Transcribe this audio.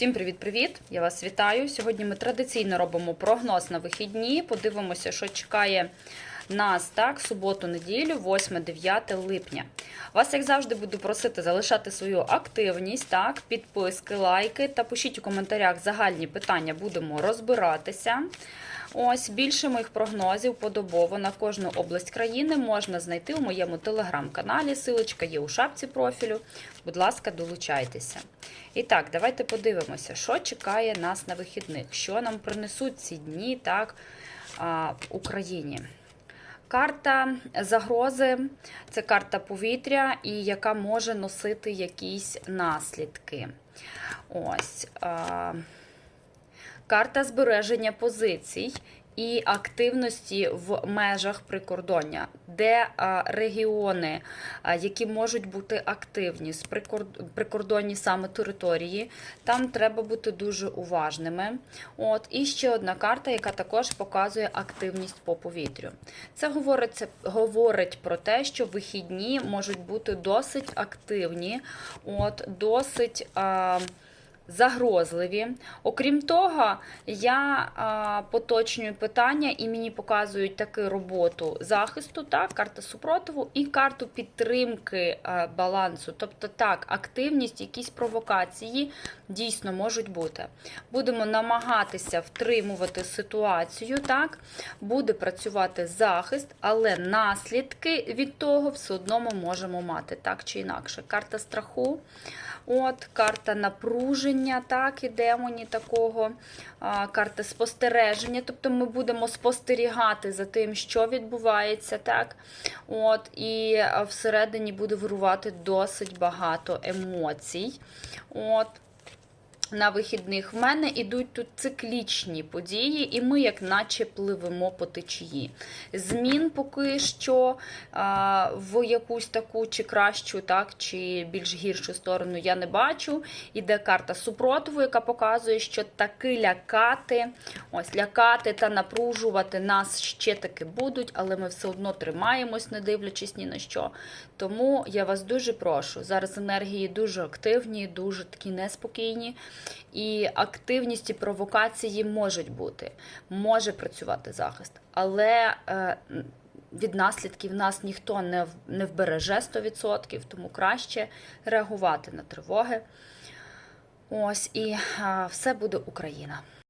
Всім привіт-привіт! Я вас вітаю. Сьогодні ми традиційно робимо прогноз на вихідні. Подивимося, що чекає нас так, суботу-неділю, 8-9 липня. Вас, як завжди, буду просити залишати свою активність, так, підписки, лайки та пишіть у коментарях загальні питання, будемо розбиратися. Ось більше моїх прогнозів подобово на кожну область країни можна знайти у моєму телеграм-каналі. Силочка є у шапці профілю. Будь ласка, долучайтеся. І так, давайте подивимося, що чекає нас на вихідних, що нам принесуть ці дні так, в Україні. Карта загрози це карта повітря, і яка може носити якісь наслідки. Ось. Карта збереження позицій і активності в межах прикордоння, де регіони, які можуть бути активні з прикорд- прикордонні саме території, там треба бути дуже уважними. От і ще одна карта, яка також показує активність по повітрю. Це говориться, говорить про те, що вихідні можуть бути досить активні, от досить. А, загрозливі. Окрім того, я поточнюю питання і мені показують таку роботу захисту, так, карта супротиву і карту підтримки а, балансу. Тобто, так, активність, якісь провокації дійсно можуть бути. Будемо намагатися втримувати ситуацію, так, буде працювати захист, але наслідки від того все одно ми можемо мати так чи інакше. Карта страху. От, карта напруження, так, і демоні такого, а, карти спостереження. Тобто ми будемо спостерігати за тим, що відбувається, так. От, і всередині буде вирувати досить багато емоцій. От. На вихідних в мене ідуть тут циклічні події, і ми, як наче, пливемо по течії. Змін поки що а, в якусь таку чи кращу, так, чи більш гіршу сторону я не бачу. Іде карта супротиву, яка показує, що таки лякати, ось лякати та напружувати нас ще таки будуть, але ми все одно тримаємось, не дивлячись ні на що. Тому я вас дуже прошу. Зараз енергії дуже активні, дуже такі неспокійні. І активність і провокації можуть бути, може працювати захист, але е, від наслідків нас ніхто не, вбереже 100%, тому краще реагувати на тривоги. Ось і все буде Україна.